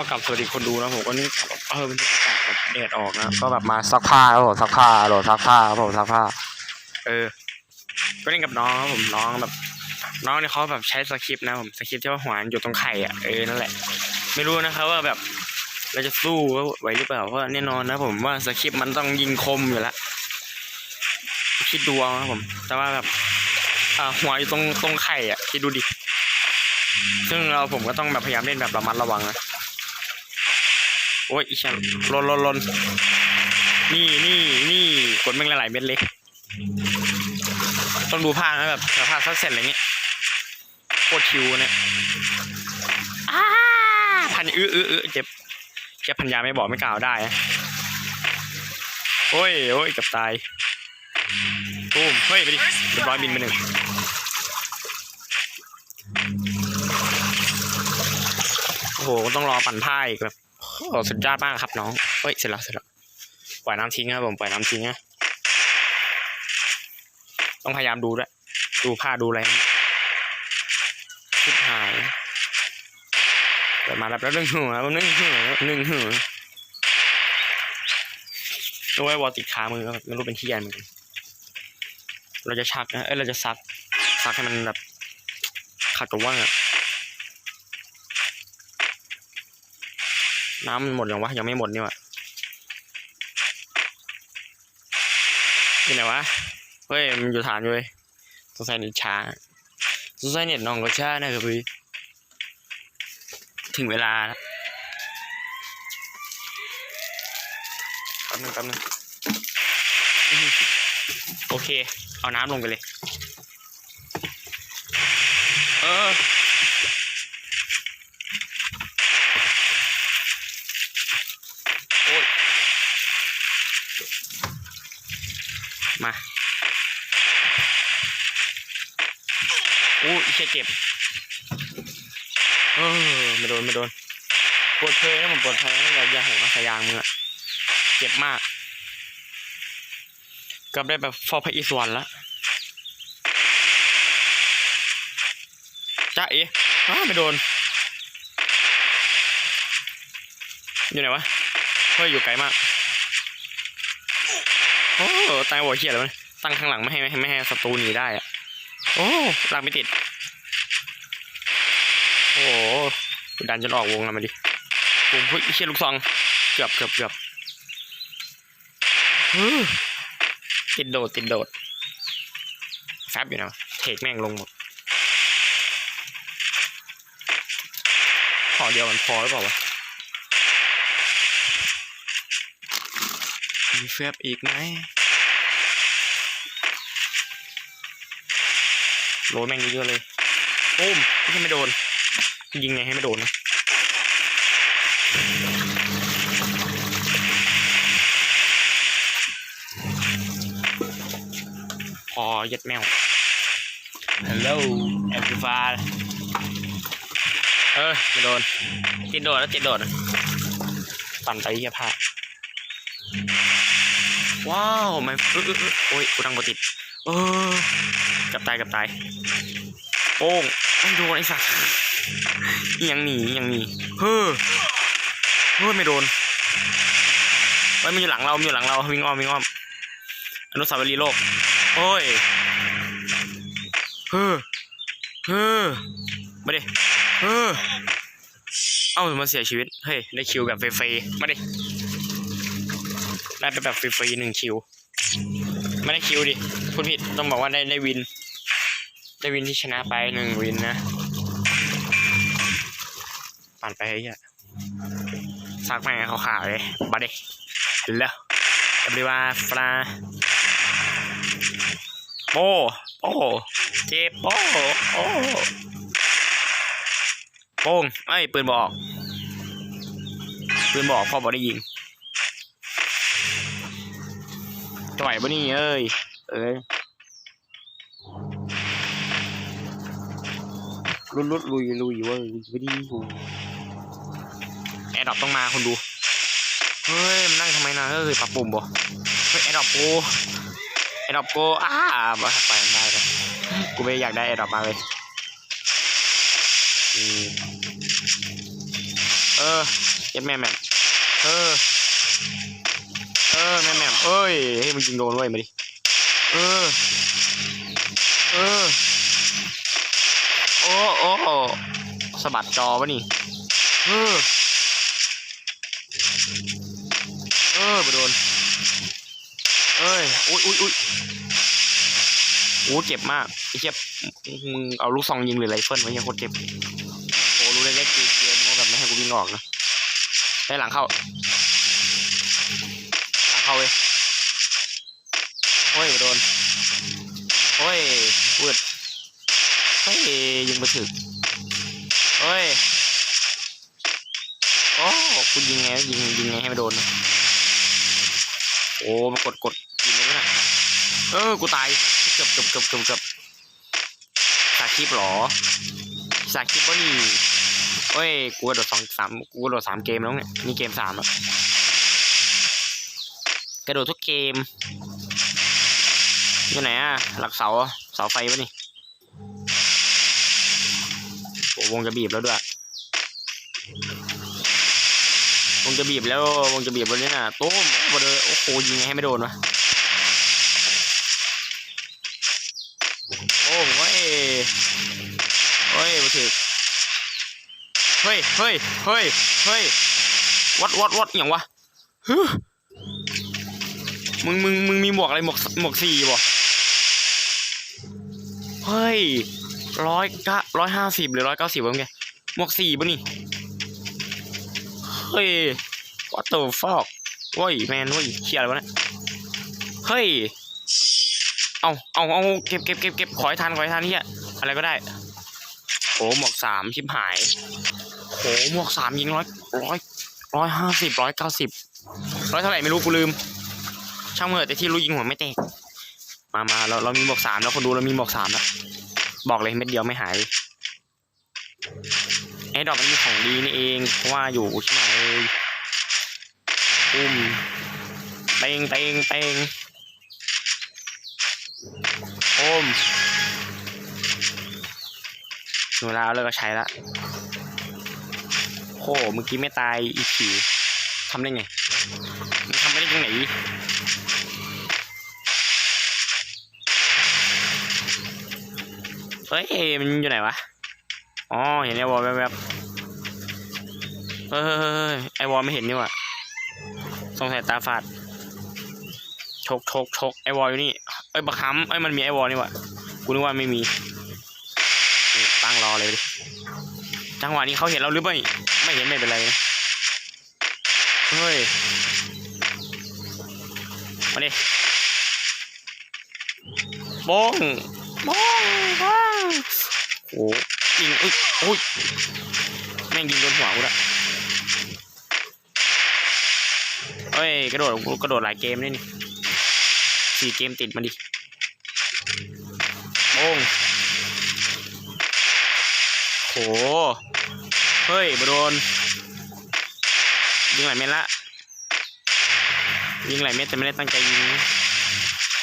ก็กลับสวัสดีคนดูนะผมก็นี่กลับแบบเออมันอากาศแบบแดดออกนะก็แบบมาซักผ้าครับผมซักผ้าโหลดซักผ้าครับผมซักผ้า เออ ก็เล่นกับน้องครับผมน้องแบบ น้องเนี่ยเขาแบบใช้สคริปต์นะผมสคริปต์ที่ว่าหัวอยู่ตรงไข่อะเออนั่นแหละ ไม่รู้นะครับว่าแบบเราจะสู้ไหวหรือเปล่าเพราะแน่นอนนะผมว่าสคริปต์มันต้องยิงคมอยู่แล้วคิดดูเอาครับผม แต่ว่าแบบอ่าหัวอยู่ตรงตรงไข่อะคิดดูดิซึ่งเราผมก็ต้องแบบพยายามเล่นแบบระมัดระวังนะ โอ้ยอีช่างลนลนลนนี่นี่นี่กดแม่งหลายๆเม็ดเลย ต้องดูภาคนะแบบภาคซัดเสร็จอะไรเงี้ยโคตรชิวเนี่ยอ้าพันอื้ออื้ออื้อเจ็บแค่พันยาไม่บอกไม่กล่าวได้นะโอ้ยโอ้ยเกับตายตูมเฮ้ยไปดิเรียบร้อยบินไปหนึ่งโอ้โหต้องรอปั่นผ้าอีกแบบ โอ้โหสุดยอดมากครับน้อง เฮ้ยเสร็จแล้วเสร็จแล้ว ปล่อยน้ำทิ้งครับผมปล่อยน้ำทิ้งนะ ต้องพยายามดูด้วย ดูผ้าดูอะไรชิบหายเกิดมาแล้วแล้วนึ่งหัวแล้วนึ่งหัวนึ่งหัวรู้ว้วอลติดขามือไม่รู้เป็นที่ยันเหมือนกันเราจะชักนะ เอ้ยเราจะซักซักให้มันแบบขัดกับว่างอะ น้ำมันหมดยังวะยังไม่หมดนี่วะที่ไหนวะ เฮ้ย มันอยู่ฐานอยู่เลยสงสัยเน็ตช้าสงสัยเน็ตน้องก็ช้านะครับพี่ถึงเวลาแล้วแป๊บนึงแป๊บนึงโอเค เอาน้ำลงไปเลย เออ โอ้ย มาอู้อีเชี่เจ็บเออม่โดนม่โดนปวดเพลนะผมปวดเพลนะอย่าอย่าหัวสายยางมือเจ็บมากกับได้แบบฟอร์พอีสวันแล้วจ้าเอ๋อ้าไม่โดน อยู่ไหนวะ เฮ้ย อยู่ไกลมาก โอ้ตายหัวเขียดแล้วตั้งข้างหลังไม่ให้ไม่ให้ศัตรูหนีได้อะโอ้หลังไม่ติด โอ้ดันจนออกวงแล้วมาดิผมเฮ้ยเชี่ยลูกซอง เกือบเกือบเกือบฮึติดโดดติดโดดแฟบอยู่นะเทคแม่งลงหมดขอเดียวมันพอหรือเปล่าวะมีแฟบอีกไหม โรยแม่งเยอะๆเลยปุ้มไม่ใช่ไม่โดน ยิงไงให้ไม่โดนนะพอยัดแมว Hello everyone เออไม่โดนติดโดดแล้วติดโดดนะปั่นไปเหี้ยผ้าว้าวไม่เออเออเออโอ้ยกูดังบ่ติด เออเกับตายกับตายโป้งไม่โดนไอ้สัสอิหยังหนียังหนีเฮ้อเฮ้ยไม่โดนไว้ยมันอยู่หลังเรามันอยู่หลังเราวิ่งอ้อมวิ่งอ้อมอนุสาวรีย์โลกโอ้ยเฮ้อเฮ้อมาดิเฮ้อเอ้ามาเสียชีวิตเฮ้ยได้คิวแบบฟรีๆมาดิได้ไปแบบฟรีๆหนึ่งคิว ไม่ได้คิวดิพูดผิดต้องบอกว่าได้ได้วิน ได้วินที่ชนะไปหนึ่งวินนะปั่นไปเฮ้ยซักแม่งขาวๆเลยบาดเดฮัลโหลดับเบิวาฟลาโป้โป้เจ็บโป้โอ้โป้งไอ้ปืนบอก ปืนบอกพ่อบอกได้ยิง จ่อยปะนี่เอ้ย เอ้ยลุดลุดลุยลุยเว้ยไม่ดีกูแอร์ดรอปต้องมาคนดู เฮ้ย มันนั่งทำไมนะเฮ้ยปรับปุ่มบ่เฮ้ยแอร์ดรอปกูแอร์ดรอปกูอ้ามาไปมันได้เลยกูไม่อยากได้แอร์ดรอปมาเลยเออเย็ดแม่แม่เออ ออแม่แม่เอ้ยให้ยมันยิงโดนเว้ยมาดิเออเออโอ้โอ้สะบัดจอวะนี่เออเออไปโดนเอ้ยอุ้ยอุ้ยอุ้ยโอ้เจ็บมากไอ้เจ็บมึงเอาลูกซองยิงหรือไรเฟิลไว้ยังโคตรเจ็บโอ้รู้เล็กๆเกมเกมเขาแบบไม่ให้กูวิ่งออกนะได้หลังเข้า เข้าเว้ยโอ้ยโดนโอ้ยวืดเฮ้ยยิงไปถึกเฮ้ยโอ้คุณยิงไงยิงยิงไงให้ไม่โดน โอ้มากดกดยิงเลยนะเออกูตายเกือบเกือบเกือบเกือบเกือบสาคลิปหรอสาคลิปวะนี่เฮ้ยกูโดดสองสามกูโดดสามเกมแล้วเนี่ยนี่เกมสามแล้ว กระโดดทุกเกม อยู่ไหนอะหลักเสา เสาไฟปะนี่โอ้วงจะบีบแล้วด้วย วงจะบีบแล้ว วงจะบีบแล้วเนี่ยนะตุ้มมาเลยโอ้โหยิงไงให้ไม่โดนวะโอ้โหเฮ้ยเฮ้ยมาถึกเฮ้ยเฮ้ยเฮ้ยเฮ้ยวัดวัดวัดอย่างวะ มึงมึงมึงมีหมวกอะไรหมวกหมวกสี่บ่เฮ้ยร้อยเก้าร้อยห้าสิบหรือร้อยเก้าสิบวะมึงแกหมวกสี่ปะนี่เฮ้ย what the fuck เว้ยแมนเว้ยเชียอะไรวะเนี่ยเฮ้ยเอาเอาเอาเก็บเก็บเก็บเก็บขอให้ทันขอให้ทันเฮียอะไรก็ได้โอ้หมวกสามชิบหายโอ้หมวกสามยิงร้อยร้อยร้อยห้าสิบร้อยเก้าสิบร้อยเท่าไหร่ไม่รู้กูลืม ช่างมันเถอะแต่ที่รู้ยิงหัวไม่แตกมามาเราเรามีหมวกสามแล้วคนดูเรามีหมวกสามแล้วบอกเลยเม็ดเดียวไม่หายไอ้ดอกมันมีของดีนี่เองเพราะว่าอยู่ใช่ไหมอุ้มเตงเตงเตงโอมเวลาเอาเลิกก็ใช้ละโหเมื่อกี้ไม่ตายอีกทีทำได้ไงมันทำไม่ได้ยังไง เฮ้ยมันอยู่ไหนวะ อ๋อเห็นไอวอลแวบๆเฮ้ยไอวอลไม่เห็นนี่ว่าสงสัยตาฝาดชกชกชกไอวอลอยู่นี่เอ้ยบักฮัมเอ้ยมันมีไอวอลนี่ว่ากูนึกว่าไม่มีตั้งรอเลยดิจังหวะนี้เขาเห็นเราหรือไม่ไม่เห็นไม่เป็นไรนะเฮ้ยมาดิบง บงบงโอ้ยิงอุ้ยโอ้ยแม่งยิงโดนหัวกูละเฮ้ยกระโดดกูกระโดดหลายเกมเลยนี่สี่เกมติดมาดิโป้งโหเฮ้ยบโดนยิงหลายเม็ดละยิงหลายเม็ดแต่ไม่ได้ตั้งใจยิง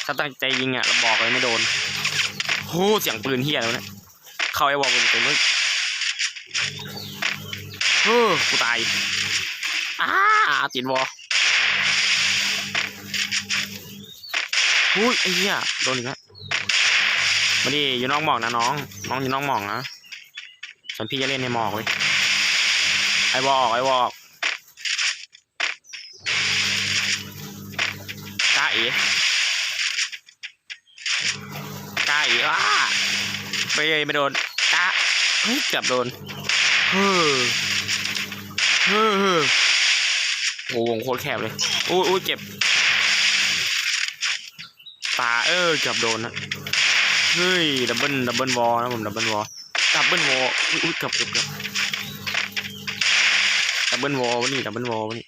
ถ้าตั้งใจยิงอะเราบอกเลยไม่โดน โหเสียงปืนเฮียแล้วเนี่ยเข้าไอ้วอลเต็มเลยเฮ้อกูตายอ้าติดวอลอุ้ยไอ้เหี้ยโดนอีกแล้วมาดิอยู่น้อกหมอกนะน้อง น้องอยู่น้อกหมอกนะส่วนพี่จะเล่นในหมอกเว้ยไอ้วอลไอ้วอลกล้าเอ๋ อ๋อ้าไปไม่โดนกะเฮ้ยเกือบโดนเฮ้อเฮ้อเฮ้อโอ้วงโคตรแคบเลยอู้อู้เจ็บตาเออเกือบโดนนะเฮ้ยดับเบิลดับเบิลวอลนะผมดับเบิลวอลดับเบิลวอลอุ้อุ้ยเกือบเกือบเกือบดับเบิลวอลวะนี่ดับเบิลวอลวะนี่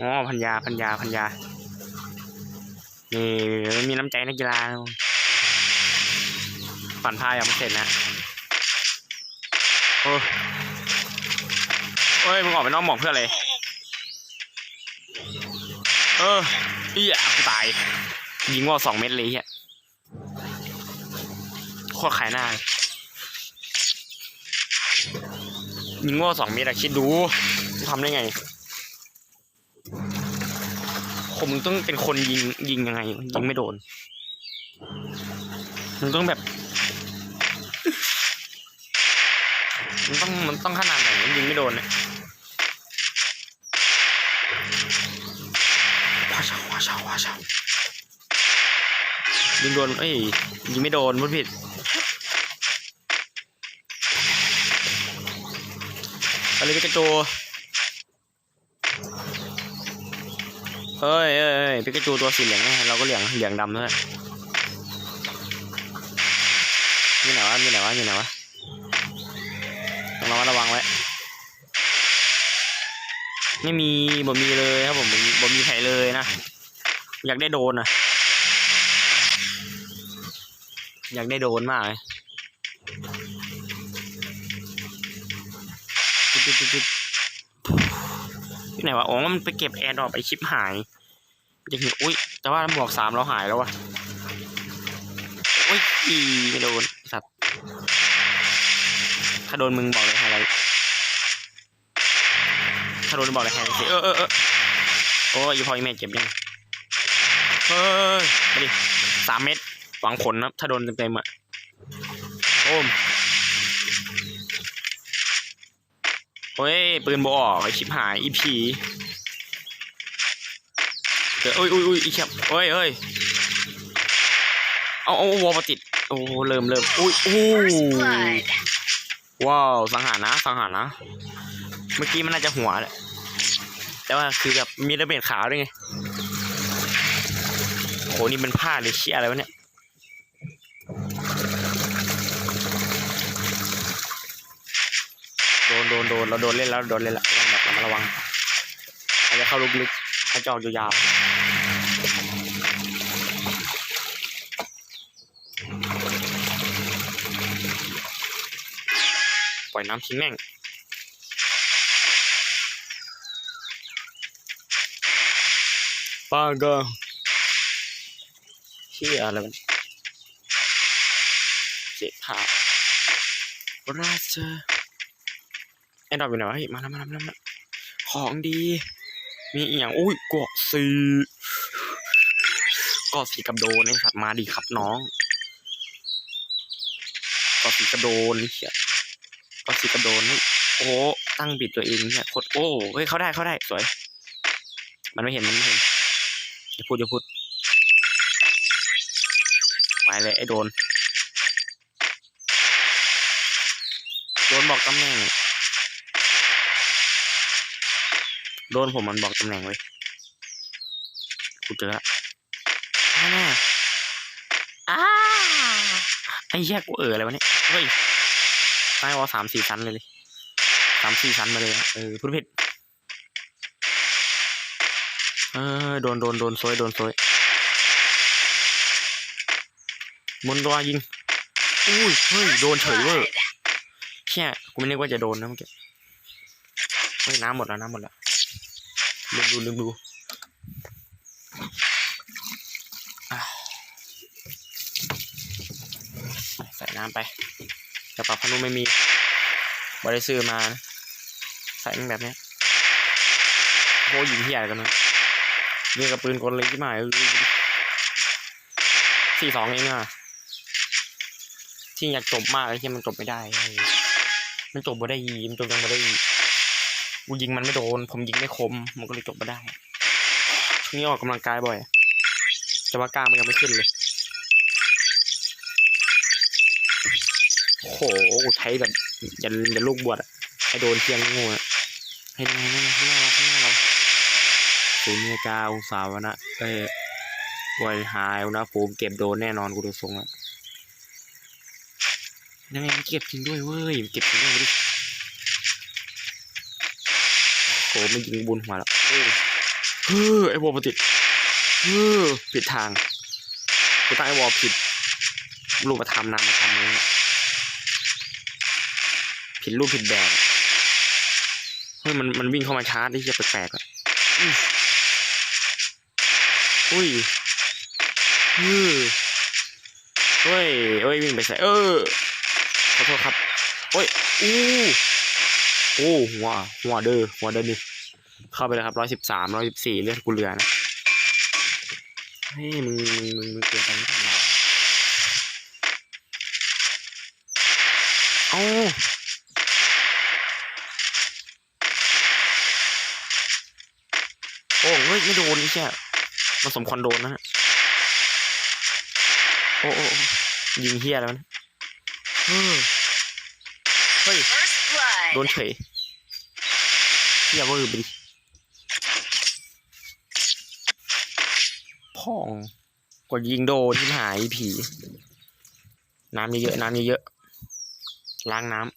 อ๋อพันยาพันยาพันยา นี่มีน้ำใจนักกีฬาปั่นผ้ายังไม่เสร็จนะ โอ้เฮ้ยมึงออกไปนอกหมอกเพื่ออะไร เออเอี้ยตาย ยิงว่าสองเม็ดเลยเฮียโคตรขายหน้า ยิงโง่สองเมตรอะคิดดูทำได้ไง ผมงต้องเป็นคนยิงยิงยังไงยิงไม่โดนมันต้องแบบ มันต้องมันต้องขนาดไหนมันยิงไม่โดนเนี่ยว้าชาวว้าชาวว้าชาวยิงโดนเอ้ยยิงไม่โดนพูดผิดอะไรพิกาจู เฮ้ยเอ้ยเอ้ยพิกาจูตัวสีเหลืองไงเราก็เหลืองเหลืองดำด้วยมีไหนวะมีไหนวะมีไหนวะต้องระมัดระวังไว้ไม่มีบ่มีเลยครับผมบ่มีบ่มีใครเลยนะ อยากได้โดนนะอยากได้โดนมากเลย ที่ไหนวะ อ๋อ มันไปเก็บแอร์ดรอปไอชิปหายจะเห็นอุ้ย แต่ว่าหมวกสามเราหายแล้ววะอุ้ยอีไม่โดนสัตว์ ถ้าโดนมึงบอกเลยไฮไลท์ถ้าโดนบอกเลยไฮไลท์สิเออเออเออโอ้ยยู่พออีเมจเจ็บยังเฮ้ยมาดิสามเม็ดหวังผลนะถ้าโดนเต็มๆอะโอ้ มโอ้ย ปืนบออกไอชิบหายอีพีเอ้ยอุ้ยอุ้ยอีแคบเฮ้ยเฮ้ยเอาเอาวอลมาติด โอ้เริ่มเริ่มอุ้ยอู้ว้าวสังหารนะสังหารนะ เมื่อกี้มันน่าจะหัวแหละแต่ว่าคือแบบมีระเบิดขาวด้วยไงโหนี่มันผ้าหรือเชี่ยอะไรวะเนี่ยโด นเราโดนเล่นแล้วโดนเล่นแล้วต้องแบบระมัดระวังอาจจะเข้าลูกลึกถ้าจอกยาวปล่อยน้ำทิ้งแม่งป้าก็เชี่ยอะไรมันเจ็บขาราช ไอ้ดอกอยู่ไหนวะเฮ้ยมาแล้วมาแล้วมาแล้วมาแล้วของดี มีอีกอย่างอุ้ยกาะสีกาะสีกับโดนไอ้สัตว์มาดีครับน้องกาะสีกับโดนเชี่ยกาะสีกับโดนนี่โอ้ตั้งบิดตัวเองเนี่ยโคตรโอ้เฮ้ยเขาได้เขาได้สวย มันไม่เห็นมันไม่เห็นอย่าพูดอย่าพูดไปเลยไอ้โดน โดนบอกตำแหน่ง โดนผมมันบอกตำแหน่งไว้ยกูเจอละแน่ๆอ้าไอ้แยกกูเอออะไรวะเนี่ยเฮ้ยใต้วอลสามสี่ชั้นเลยเลยสามสี่ชั้นมาเลยอะเออพูดผิดเออโดนโดนโดนซวยโดนซวยมนรอยิงอุ้ยเฮ้ยโดน First เฉยเวอร์ blood. แค่กูไม่นึกว่าจะโดนนะเมื่อกี้เฮ้ยน้ำหมดแล้วน้ำหมดแล้ว ลืมดูลืมดูใส่น้ำไปกระเป๋าพนุไม่มีบริซื้อมานะใส่แบบนี้โหยิงเหี้ยอะไรกันนะนี่กับปืนกลเลยที่หมายเออสี่สองเองอะที่อยากจบมากเลยที่มันจบไม่ได้ มันจบไม่ได้ยีมันจบยังไม่ได้ยี กูยิงมันไม่โดน ผมยิงไม่คม มันก็เลยจบไม่ได้ช่วงนี้ออกกำลังกายบ่อย แต่ว่ากล้ามมันยังไม่ขึ้นเลยโอ้โหใช้แบบยันยันลูกบวชให้โดนเทียงงูอะให้ดูให้ดูข้างหน้าเราข้างหน้าเราศูนย์นาฬิกาองศาวนะเอ้ยวันหายอุณหภูมิเก็บโดนแน่นอนกูดูทรงแล้วยังไงมันเก็บจริงด้วยเว้ยเก็บจริงด้วยดิ โหมันยิงบุญหัวแล้วเฮ้ยเฮ้ยไอวอลมาติดเฮ้ยผิดทางกูตั้งไอวอลผิดรูปมาทำนามมาทำเลยผิดรูปผิดแบบเฮ้ยมันมันวิ่งเข้ามาชาร์จที่จะแปลกๆอะอุ้ยเออเฮ้ยเฮ้ยวิ่งไปใส่เออขอโทษครับโอ้ยอู้ โอ้หัวหัวเด้อหัวเด้อนี่เข้าไปเลยครับร้อยสิบสามร้อยสิบสี่เลือดกูเหลือนะเฮ้ยมึงมึงมึงมึงเกินไปไม่ได้หรอเอ้าโอ้เฮ้ยไม่โดนนี่ใช่มันสมควรโดนนะฮะโอ้โอ้ยิงเฮียแล้วนะเฮ้ย โด blood. นเฉยเฮียเวอร์ไปดิพ่องกดยิงโดนที่หายผี น้ำเยอะๆน้ำเยอะๆล้างน้ำ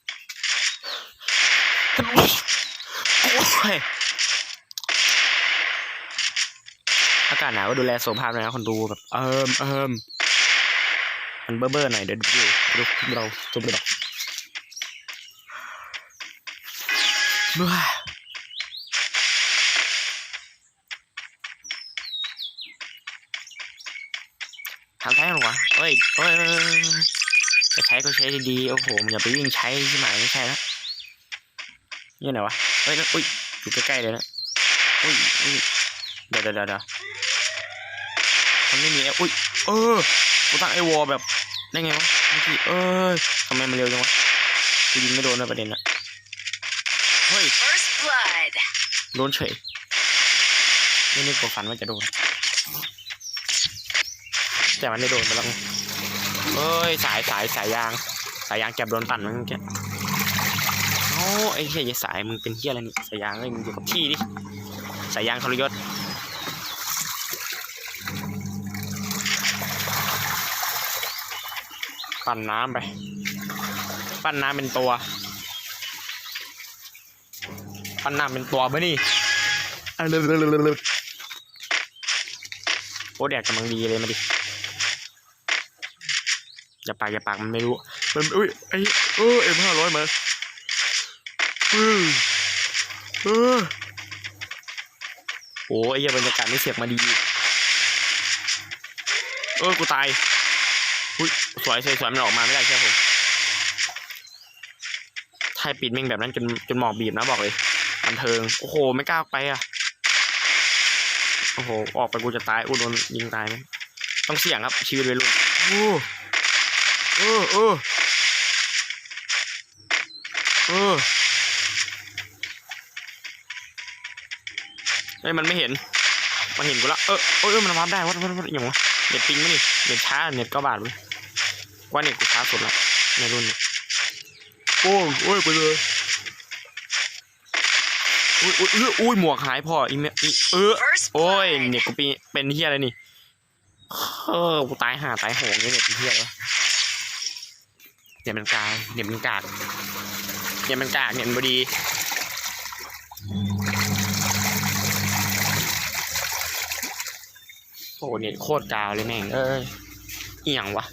โอ้ยอากาศหนาวก็ดูแลสุขภาพหนอยนะคนดูแบบเอิมเอิมมันเบ้อเบ้อๆหน่อยเดี๋ยวดูดูดูเราจุบไปดอก ทำได้หรอวะเฮ้ยเฮ้ยจะใช้ก็ใช้ดีๆ โอ้โหมอย่าไปวิ่งใช้ที่ไหนไม่ใช่แล้วนี่ไหนวะเฮ้ยอุ้ยอยู่ใกล้ๆเลยนะอุ้ยอุ้ยเดี๋ยวเดี๋ยวเดี๋ยวเดี๋ยวมันไม่มีอ้อุ้ย เออกูตั้งไอ้วอลแบบ ได้ไงวะเมื่อกี้เอ้ยทำไมมันเร็วจังวะยิงไม่โดนเลยประเด็นอะเฮ้ย First blood. โดนเฉยไม่นึกว่าฝันว่าจะโดน แต่มันไม่โดนไปแล้วเอ้ยสายสายสายยาง สายยางแก็บโดนปั่นมั้งแกโอ้ไอ้เหี้ยสายมึงเป็นเหี้ยอะไรนี่สายยางเลยมึงอยู่กับที่ดิสายยางทรยศปั่นน้ำไป ปั่นน้ำเป็นตัว ปั้นน้ำเป็นตัวปะนี่อะเร็วเร็วเร็วเร็วโอ้แดดกำลังดีเลยมาดิอย่าปากอย่าปากมันไม่รู้ มันอุ้ยไอ้เออเอ็มห้าร้อยมาเออเออโอ้ไอ้เหี้ยบรรยากาศไม่เสียกมาดี เออ กูตายอุ้ยสวยสวยสวยมันออกมาไม่ได้ใช่ไหมผมไทยปิดแม่งแบบนั้นจนจนหมอกบีบนะบอกเลย บันเทิง โอ้โห ไม่กล้าไปอะ โอ้โห ออกไปกูจะตายกูโดนยิงตายไหมต้องเสี่ยงครับ ชีวิตวัยรุ่นโอ้เออเออเออเฮ้ยมันไม่เห็น มันเห็นกูละเออเออเออมันวาร์ปได้วัดวัดวัดอย่างวะเน็ตปิงไหมนี่เน็ตช้า เน็ตก็บาทเว้ยว่าเน็ตกูช้าสุดละในรุ่นนี้โอ้ยโอ้ยไปเลย อุ้ยอุ้ยอุ้ยอุ้ยหมวกหายพออีเมอีเออโอ้ยเนี่ยกูปีเป็นเฮียอะไรนี่เออกูตายห่าตายโหงเนี่ยเนี่ยเป็นเฮียแล้วเนี่ยมันกาเนี่ยมันกากเนี่ยมันกากเนี่ยมันบดีโอ้เนี่ยโคตรกาวเลยแม่งเอ้ยเอียงวะ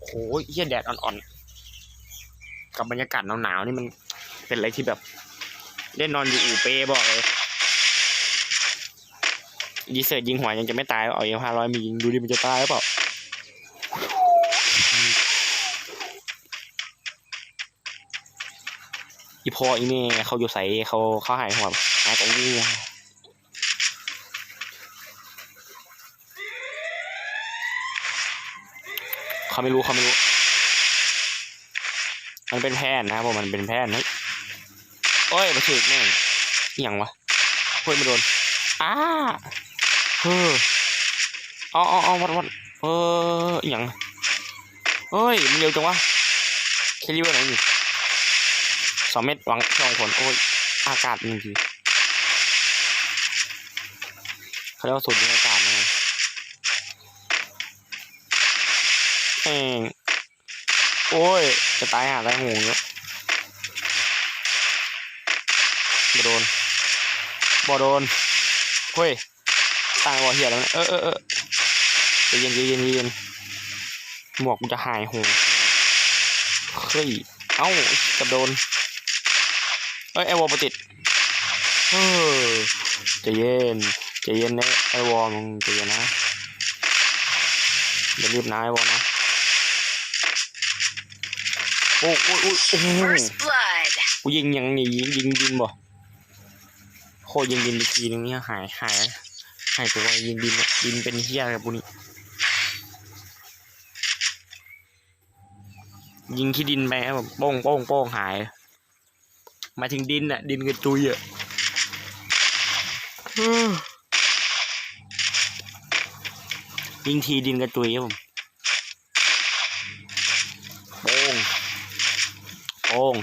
โอ้ยเฮียแดดอ่อนๆกับบรรยากาศหนาวๆนี่มัน เป็นอะไรที่แบบเล่นนอนอยู่อู่เป้บอกเลยดีเซอร์ยิงหัวยังจะไม่ตาย เอาเอห้าร้อยมียิงดูดิมันจะตายหรือเปล่าอีพออีเม่เขาอยู่ใส่เขาเขาหายหัวหายตรงนี้เขาไม่รู้เขาไม่รู้ มันเป็นแพนนะครับผมมันเป็นแพนเฮ้ย โอ้ยมาถึกแม่งอย่างวะเฮ้ยมาโดนอ้าเฮ้อเอาเอาเอาวัดวัดเอออย่างเฮ้ยมันเร็วจังวะแคลิเบอร์ไหนนี่สองเมตรวางสองคนโอ้ยอากาศจริงๆเขาเรียกว่าสูตรอากาศนะแม่งโอ้ยจะตายหาตายหงเนาะ บ่โดนบ่โดนเฮ้ยตายบ่เหี้ยแล้วเนี่ยเออเออเออใจเย็นใจเย็นใจเย็นหมวกมันจะหายโหงเฮ้ยเอ้ากับโดนเอ้ยไอวอลปติดเออใจเย็นใจเย็นนะไอวอลมึงใจเย็นนะอย่ารีบนะไอวอลนะโอ้โอ้โอ้โอ้โห First blood. กูยิงยังหนียิงยิงดินบ่ โคยิงดินไปทีนึงเนี่ยหายหายหายตัวยิงดินดินเป็นเฮียอะไรกับกูนี่ยิงที่ดินไปแบบโป้งโป้งโป้งหาย มาถึงดินอะดินกระจุยอะยิงทีดินกระจุยครับผมโป้งโป้ง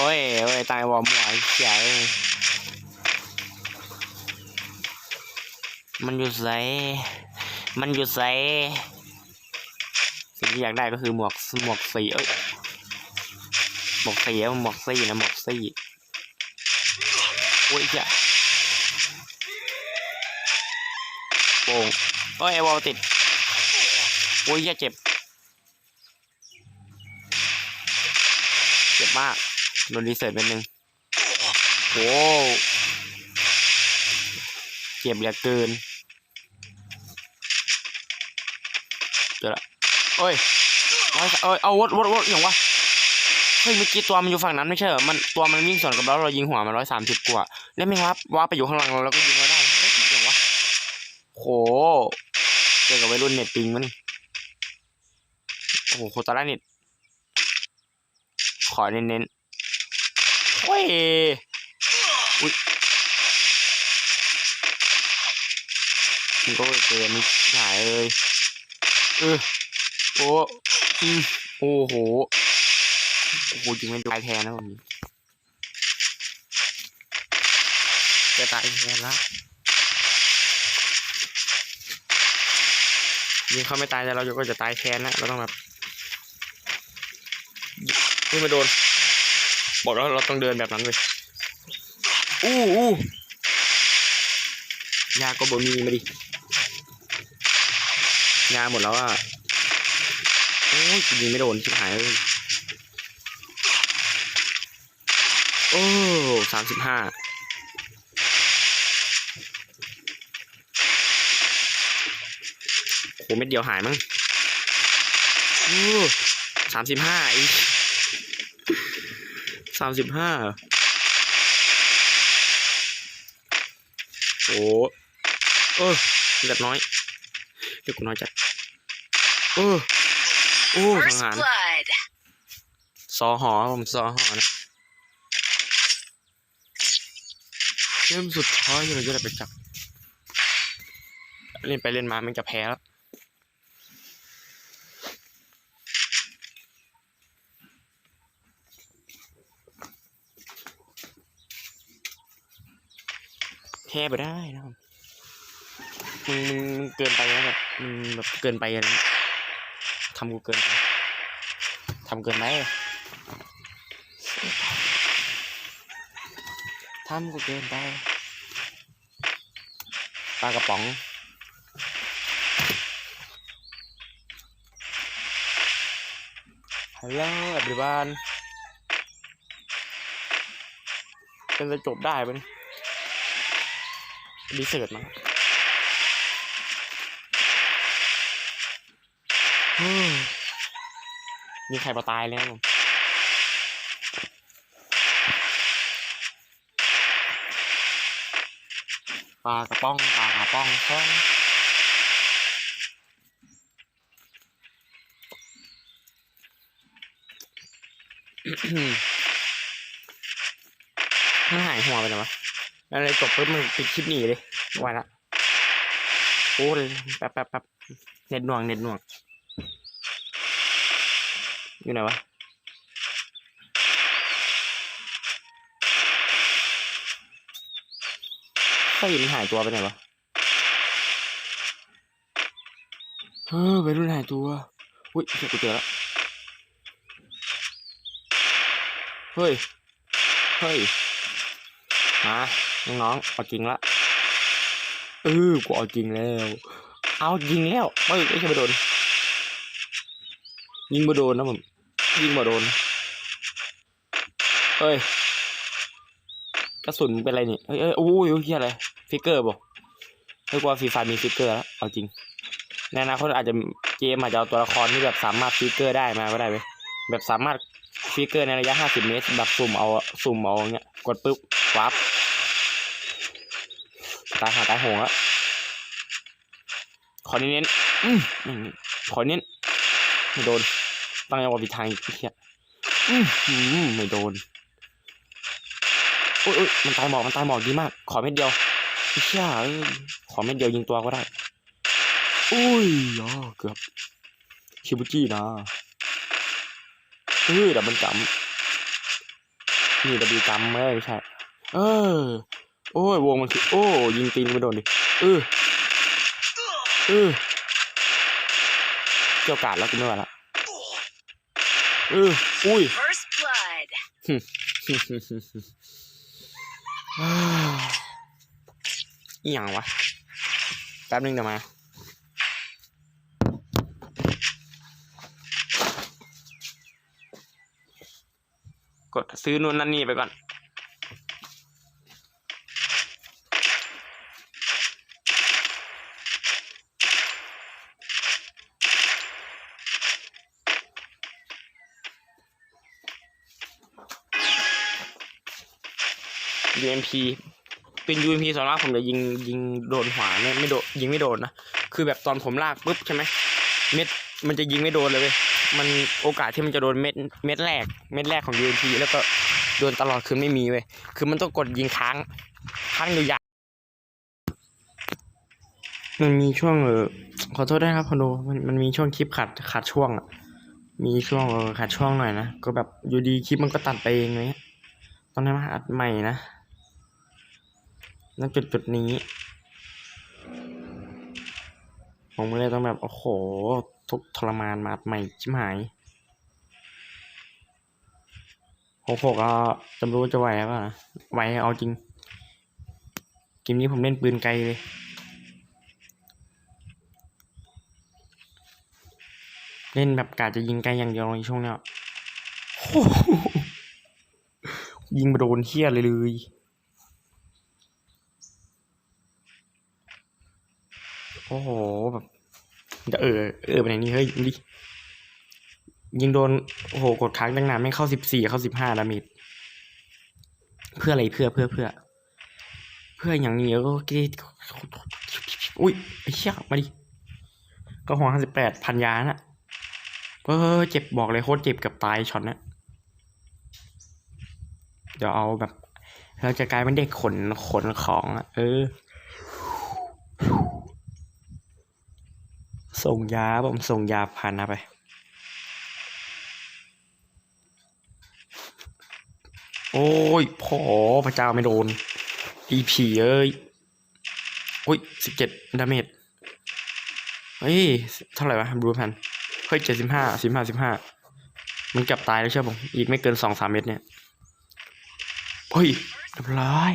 โอ้ยโอ้ยตายวอมหวายเสียมันอยู่ไสมันอยู่ไสสิ่งที่อยากได้ก็คือหมวกหมวกสีเอ้ยหมวกสีอะหมวกสีนะหมวกสีโอ้ยเจ้ะโป่งโอ้ยวอลติดโอ้ยเหี้ยเจ็บ เจ็บมาก โดนรีเสิร์ชเป็นหนึ่งโอ้เจ็บเหลือเกินเจอละโอ้ยเอ้ยเอาวดวดวดอย่างวะเฮ้ยเมื่อกี้ตัวมันอยู่ฝั่งนั้นไม่ใช่เหรอมันตัวมันวิ่งสวนกับเราเรายิงหัวมันร้อยสามสิบกว่าแล้วไม่วับวับไปอยู่ข้างหลังเราแล้วก็ยิงเราได้เฮ้ยอย่างวะโหเจอกับวัยรุ่นเน็ตปิงมันโอ้โหโคตรละเน็ตขอเน้นๆ โอ้ยอุ้ยมันก็เกินนี่หายเลยเออโอ้อืมโอ้โหโอ้โหจริงไม่ตายแทนนะผมจะตายแทนละยิงเขาไม่ตายแต่เราก็จะตายแทนนะเราต้องแบบนี่มาโดน บอกแล้วเราต้องเดินแบบนั้นเลยอู้อู้ยาก็บมีมาดิยาหมดแล้วอะโอ้ยยิงไม่โดนชิบหายเลยโอ้สามสิบห้าโหเม็ดเดียวหายมั้งโอ้สามสิบห้าอีก สามสิบห้าโอ้เออเลือดน้อยเลือดกูน้อยจัดเออโอ้ท First หาร blood. ซอหอผมซอหอนะเกมสุดท้ายที่เราจะได้ไปจับเล่นไปเล่นมามันจะแพ้แล้ว แพ้ไปได้นะครับมึงมึงเกินไปนะแบบมึงแบบเกินไปอะไรนะทำกูเกินไปทำเกินไปทำกูเกินไปปลากระป๋องฮัลโหลอับริบานเป็นจะจบได้ปะเนี่ย รีเสิร์ชมาอืมมีใครมาตายแล้วผมปลากระป้องปลากระป้องป้องมันหายหัวไปแล้ววะ แล้วเลยจบปุ๊บมันปิดคลิปหนีเลยไม่ไหวละโอ้ยแป๊บแป๊บแป๊บเน็ตหน่วงเน็ตหน่วง อยู่ไหนวะไฟมันหายตัวไปไหนวะเฮ้ยไปรุ่นหายตัว อุ้ยเจอกูเจอแล้ว เฮ้ย เฮ้ย มา น้องๆเอาจริงละเออกูเอาจริงแล้ว เอาจริงแล้วไม่ไม่ใช่มาโดน ยิงมาโดนนะผมยิงมาโดนเฮ้ยกระสุนเป็นไรนี่เฮ้ยเอ้ยโอ้ยเฮียอะไรฟิกเกอร์บอกเฮ้ยกว่าฟรีไฟมีฟิกเกอร์แล้วเอาจริงในอนาคตอาจจะเกมอาจจะเอาตัวละครที่แบบสามารถฟิกเกอร์ได้มาก็ได้ไหมแบบสามารถฟิกเกอร์ในระยะ 50 เมตรแบบสุ่มเอาสุ่มเอาอย่างเงี้ยกดปุ๊บวับ ตายหาตายโหงอะขอเน้นๆอืมอืมขอเน้นไม่โดน ตั้งใจว่าผิดทางอีกเหี้ยอืมอืมไม่โดนโอ้ยโอ้ยมันตายหมอกมันตายหมอกดีมาก ขอเม็ดเดียวไอ้เชี่ยเอ้ยขอเม็ดเดียวยิงตัวก็ได้อุ้ยอ๋อเกือบชิบุจินะเออดับมันจำนี่ดับบิวจำไม่ไม่ใช่ เออ โอ้ยวงมันคือโอ้ยิงตีนไม่โดนดิเออเออเกี่ยวกาดแล้วกูไม่ไหวละเอออุ้ย First blood. อีหยังวะแป๊บนึงเดี๋ยวมากดซื้อนู่นนั่นนี่ไปก่อน UMP เป็น UMP ส่วนมากผมจะยิงยิงโดนหัวไม่ไม่โดนยิงไม่โดนนะคือแบบตอนผมลากปุ๊บใช่ไหมเม็ดมันจะยิงไม่โดนเลยเว้ยมันโอกาสที่มันจะโดนเม็ดเม็ดแรก เม็ดแรกของ UMP แล้วก็โดนตลอดคือไม่มีเว้ยคือมันต้องกดยิงค้างค้างอยาวมันมีช่วงเออขอโทษได้ครับคอนโดมันมันมีช่วงคลิปขาดขาดช่วงอะมีช่วงเออขาดช่วงหน่อยนะก็แบบอยู่ดีคลิปมันก็ตัดไปเองเลยตอนนั้นมาอัดใหม่นะ ณจุดจุดนี้ ผมเลยต้องแบบ โอ้โห ทุกทรมานมาดใหม่ชิบหายหกหกก็จะไม่รู้ว่าจะไหวป่ะไหวเอาจริงเกมนี้ผมเล่นปืนไกลเลยเล่นแบบกาจะยิงไกลอย่างเดียวในช่วงเนี้ยยิงมาโดนเฮี้ยเลยเลย โอ้โหแบบจะเออเออไปไหนนี่เฮ้ยดิยิงโดนโอ้โหกดค้างตั้งนานไม่เข้าสิบสี่เข้าสิบห้าดาเมจเพื่ออะไรเพื่อเพื่อเพื่อ เพื่ออย่างนี้ก็เกอุ้ยไอ้เชี่ยมาดิก็หัวห้าสิบแปดพันยาน่ะเออเจ็บบอกเลยโคตรเจ็บกับตายช็อตนะเดี๋ยวเอาแบบ เราจะกลายเป็นเด็กขนขนของอะเออ ส่งยาผมส่งยาพันนะไป โอ้ยพอพระเจ้าไม่โดนอีผีเอ้ยอุ้ยสิบเจ็ดดาเมจเฮ้ย เท่าไหร่วะบลูพันเฮ้ยเจ็ดสิบห้าสิบห้าสิบห้ามันเกับตายแล้วเชื่อผม อีกไม่เกินสองสามเม็ดเนี่ย เฮ้ยเรียบร้อย